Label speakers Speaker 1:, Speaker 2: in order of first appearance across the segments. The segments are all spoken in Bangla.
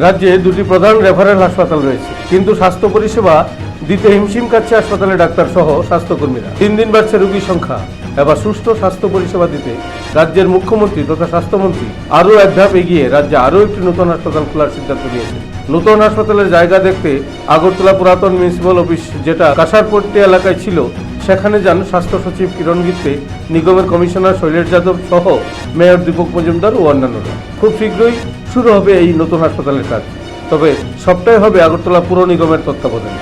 Speaker 1: রাজ্যে দুটি প্রধান রেফারেল হাসপাতাল রয়েছে। কিন্তু স্বাস্থ্য পরিষেবা দিতে হিমশিম কাটছে হাসপাতালে ডাক্তার সহ স্বাস্থ্যকর্মীরা। দিন দিন বাড়ছে রোগীর সংখ্যা। এবার সুষ্ঠু স্বাস্থ্য পরিষেবা দিতে রাজ্যের মুখ্যমন্ত্রী তথা স্বাস্থ্যমন্ত্রী আরও এক ধাপ এগিয়ে রাজ্যে আরও একটি নতুন হাসপাতাল খোলার সিদ্ধান্ত নিয়েছেন নতুন হাসপাতালের জায়গা দেখতে আগরতলা পুরাতন মিউনিসিপ্যাল অফিস যেটা কাসারপট্টি এলাকায় ছিল, সেখানে যান স্বাস্থ্য সচিব কিরণ গিত্তে, নিগমের কমিশনার শৈলেশ যাদব সহ মেয়র দীপক মজুমদার ও অন্যান্যরা। খুব শীঘ্রই শুরু হবে এই নতুন হাসপাতালের কাজ। তবে সবটাই হবে আগরতলা পুর নিগমের তত্ত্বাবধানে।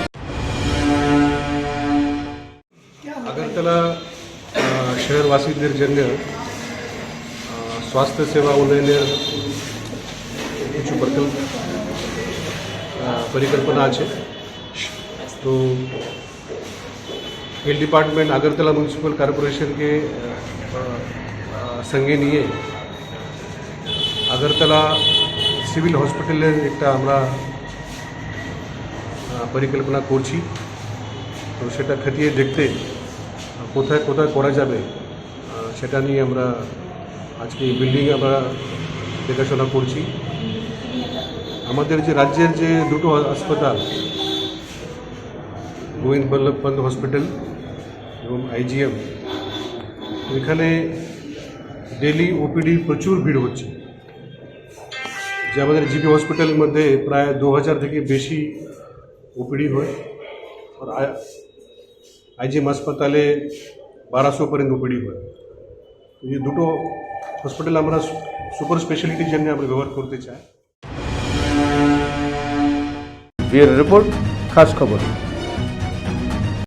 Speaker 2: আগরতলা শহরবাসীদের জন্য স্বাস্থ্য সেবা উন্নয়নের কিছু প্রকল্প পরিকল্পনা আছে। তো হেলথ ডিপার্টমেন্ট আগরতলা মিউনিসিপ্যাল কর্পোরেশনকে সঙ্গে নিয়ে আগরতলা সিভিল হসপিটালের একটা আমরা পরিকল্পনা করছি। তো সেটা খতিয়ে দেখতে, কোথায় কোথায় করা যাবে সেটা নিয়ে আমরা আজকে বিল্ডিং আমরা দেখাশোনা করছি। আমাদের যে রাজ্যের যে দুটো হাসপাতাল, গোবিন্দ বল্লভ পন্ত হসপিটাল এবং আইজিএম এখানে ডেলি ওপিডি প্রচুর ভিড় হচ্ছে। যে আমাদের জিপি হসপিটালের মধ্যে প্রায় দু হাজার থেকে বেশি ওপিডি হয়। আর আই- আইজিএম হাসপাতালে বারোশো পর্যন্ত ওপিডি হয়। এই দুটো হসপিটাল আমরা সুপার স্পেশালিটির জন্য আমরা ব্যবহার করতে চাই।
Speaker 1: রিপোর্ট, খাস খবর।